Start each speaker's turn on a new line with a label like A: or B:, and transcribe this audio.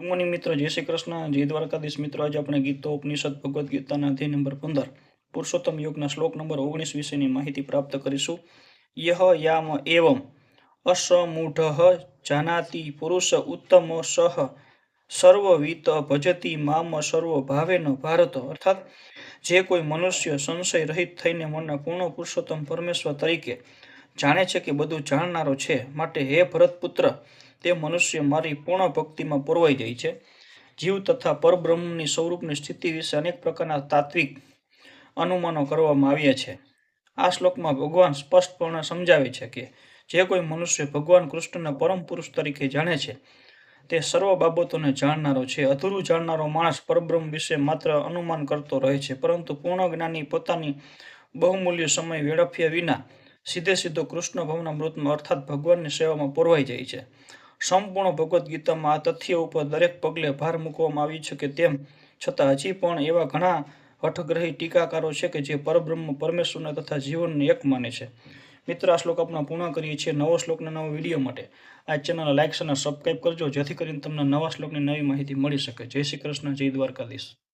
A: Morning મિત્રો, જય શ્રી કૃષ્ણ. જય દ્વારકાધીશ મિત્રો, આજે આપણે ગીતો, ઉપનિષદ, ભગવદ્ ગીતાના અધ્યાય નંબર પંદર, પુરુષોત્તમ યોગના શ્લોક નંબર ઓગણીસ વિશેની માહિતી પ્રાપ્ત કરીશું. યહ યામ એવમ અસમૂઢ જાનાતિ પુરુષ ઉત્તમ સહ સર્વવિત ભજતી મામ સર્વ ભાવેન ભારત. અર્થાત, જે કોઈ મનુષ્ય સંશય રહિત થઈને મનના પૂર્ણ પુરુષોત્તમ પરમેશ્વર તરીકે જાણે છે કે બધું જાણનારો છે. માટે હે ભરતપુત્ર તે મનુષ્ય મારી પૂર્ણ ભક્તિમાં પુરવાઈ જાય છે. જીવ તથા પરબ્રહ્મની સ્વરૂપની સ્થિતિ વિશે અનેક પ્રકારના તાત્વિક અનુમાનો કરવામાં આવ્યા છે. આ શ્લોકમાં ભગવાન સ્પષ્ટપણે સમજાવે છે કે જે કોઈ મનુષ્ય ભગવાન કૃષ્ણને પરમ પુરુષ તરીકે જાણે છે, તે સર્વ બાબતોને જાણનારો છે. અધૂરું જાણનારો માણસ પરબ્રહ્મ વિશે માત્ર અનુમાન કરતો રહે છે, પરંતુ પૂર્ણ જ્ઞાની પોતાની બહુમૂલ્ય સમય વેડફ્યા વિના સીધે સીધો કૃષ્ણ ભવના મૃતમાં અર્થાત ભગવાનની સેવામાં પોરવાઈ જાય છે. સંપૂર્ણ ભગવદ્ ગીતામાં આ તથ્ય ઉપર દરેક પગલે ભાર મૂકવામાં આવ્યું છે કે તેમ છતાં હજી પણ એવા ઘણા હઠગ્રહી ટીકાકારો છે કે જે પરબ્રહ્મ, પરમેશ્વરને તથા જીવનને એક માને છે. મિત્ર, આ શ્લોક આપણે પૂર્ણ કરીએ છીએ નવો શ્લોકના નવો વીડિયો માટે. આ ચેનલ લાઇક અને સબસ્ક્રાઈબ કરજો, જેથી કરીને તમને નવા શ્લોકની નવી માહિતી મળી શકે. જય શ્રી કૃષ્ણ, જય દ્વારકાધીશ.